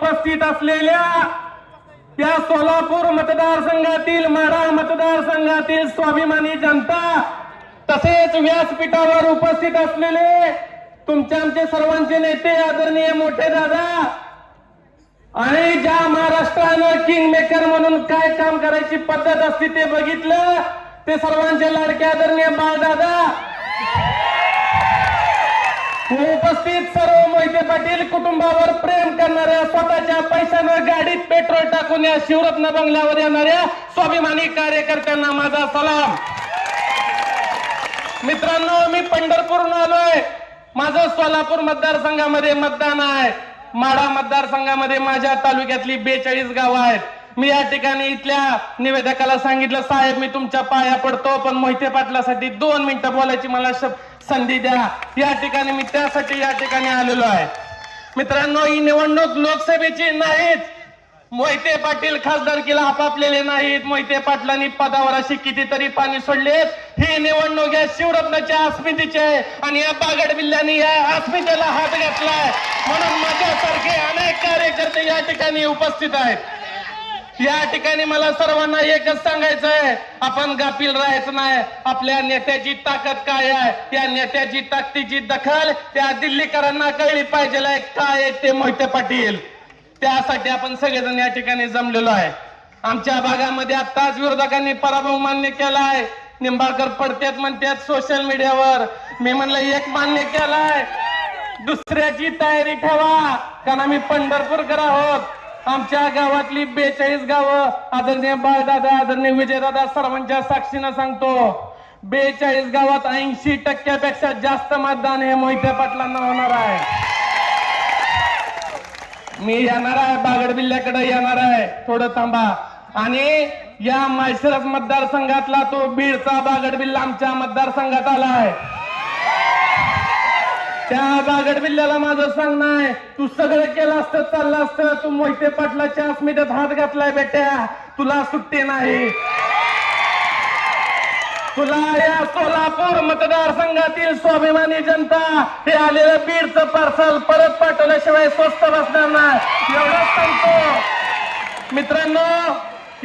उपस्थित असलेल्या त्या सोलापूर मतदारसंघातील माढा मतदारसंघातील स्वाभिमानी जनता तसेच व्यासपीठावर उपस्थित असलेले तुमचे आमचे सर्वांचे नेते आदरणीय मोठे दादा आणि ज्या महाराष्ट्रानं किंग मेकर म्हणून काय काम करायची पद्धत असते ते बघितलं ते सर्वांचे लाडके आदरणीय बाळदादा. उपस्थित सर्व मोहिते पाटील कुटुंबावर प्रेम करणाऱ्या स्वतःच्या पैशानं गाडीत पेट्रोल टाकून या शिवरत्न बंगल्यावर येणाऱ्या स्वाभिमानी कार्यकर्त्यांना माझा सलाम. मित्रांनो मी पंढरपूरहून आलोय. माझं सोलापूर मतदारसंघामध्ये मतदान आहे. माढा मतदारसंघामध्ये माझ्या तालुक्यातली बेचाळीस गावं आहेत. मी या ठिकाणी इथल्या निवेदकाला सांगितलं साहेब मी तुमच्या पाया पडतो पण मोहिते पाटलासाठी दोन मिनिटं बोलायची मला संधी द्या. या ठिकाणी मी त्यासाठी या ठिकाणी आलेलो आहे. मित्रांनो ही निवडणूक लोकसभेची नाहीच. मोहिते पाटील खासदारकीला आपापलेले नाहीत. मोहिते पाटलांनी पदावर अशी कितीतरी पाणी सोडलेत ही निवडणूक या शिवरत्नाच्या अस्मितेची आहे आणि या बागड बिल्ल्याने या अस्मितेला हात घातलाय. म्हणून माझ्यासारखे अनेक कार्यकर्ते या ठिकाणी उपस्थित आहेत. या ठिकाणी मला सर्वांना एकच सांगायचं आहे आपण गाफील राहायचं नाही. आपल्या नेत्याची ताकद काय आहे? या नेत्याची ताकदीची दखल त्या दिल्लीकरांना कळली पाहिजे. काय ते मोहिते पाटील. त्यासाठी आपण सगळेजण या ठिकाणी जमलेलो आहे. आमच्या भागामध्ये आत्ताच विरोधकांनी पराभव मान्य केला आहे. निंबाळकर पडतेत म्हणतात सोशल मीडियावर मी म्हणलं एक मान्य केलाय. दुसऱ्याची तयारी ठेवा. कारण आम्ही पंढरपूरकर आहोत. आमच्या गावातली बेचाळीस गावं आदरणीय बाळदादा आदरणीय विजयदादा सर्वांच्या साक्षीनं सांगतो. बेचाळीस गावात ऐंशी टक्क्यापेक्षा जास्त मतदान हे मोहिते पाटलांना होणार आहे. मी येणार आहे बागड बिल्ल्याकडे येणार आहे. थोडं थांबा. आणि या माळशिरस मतदारसंघातला तो बीडचा बागड बिल्ला आमच्या मतदारसंघात आला आहे. त्या बागड बिल्ल्याला माझं सांगणं आहे तू सगळं केलं असतं चाललं असतं. तू मोहिते पाटलाच्या अस्मितेत हात घातलाय बेट्या. तुला सुट्टी नाही. तुला या सोलापूर मतदारसंघातील स्वाभिमानी जनता हे आलेलं बीडचं पार्सल परत पाठवल्याशिवाय स्वस्त बसणार नाही. एवढंच सांगतो. मित्रांनो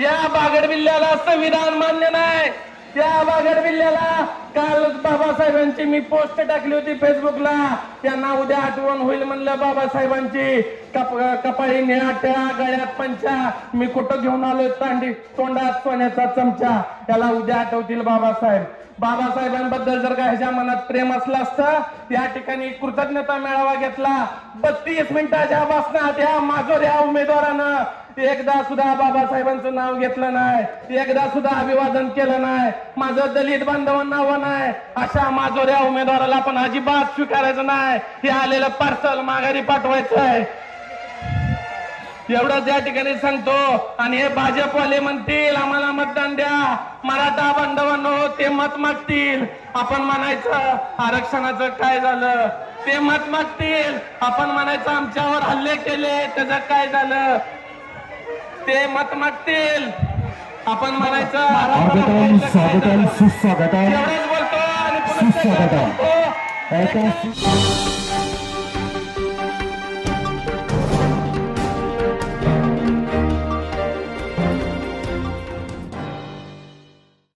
या बागड बिल्ल्याला संविधान मान्य नाही. त्या बागड बिल्ल्याला काल बाबासाहेबांची मी पोस्ट टाकली होती फेसबुकला. त्यांना उद्या आठवण होईल म्हणलं बाबासाहेबांची. कप कपाळी निळाट्या गळ्यात पंचा. मी कुठं घेऊन आलोय तांडी तोंडात सोन्याचा चमचा. त्याला उद्या आठवतील बाबासाहेब. बाबासाहेबांबद्दल जर का ह्याच्या मनात प्रेम असलं असतं या ठिकाणी कृतज्ञता मेळावा घेतला. बत्तीस मिनिटाच्या भाषणात या माजोऱ्या उमेदवारानं. एकदा सुद्धा बाबासाहेबांचं नाव घेतलं नाही. एकदा सुद्धा अभिवादन केलं नाही. माझं दलित बांधवांना वन नाही. अशा माजोऱ्या उमेदवाराला पण अजिबात स्वीकारायचं नाही. हे आलेलं पार्सल माघारी पाठवायचं आहे एवढंच या ठिकाणी सांगतो. आणि हे भाजपवाले म्हणतील आम्हाला मतदान द्या. मराठा बांधवांनो ते मत मागतील. आपण म्हणायचं आरक्षणाचं काय झालं? ते मत मागतील. आपण म्हणायचं आमच्यावर हल्ले केले त्याचं काय झालं? ते मत मागतील. आपण म्हणायचं 谢谢大家来掌声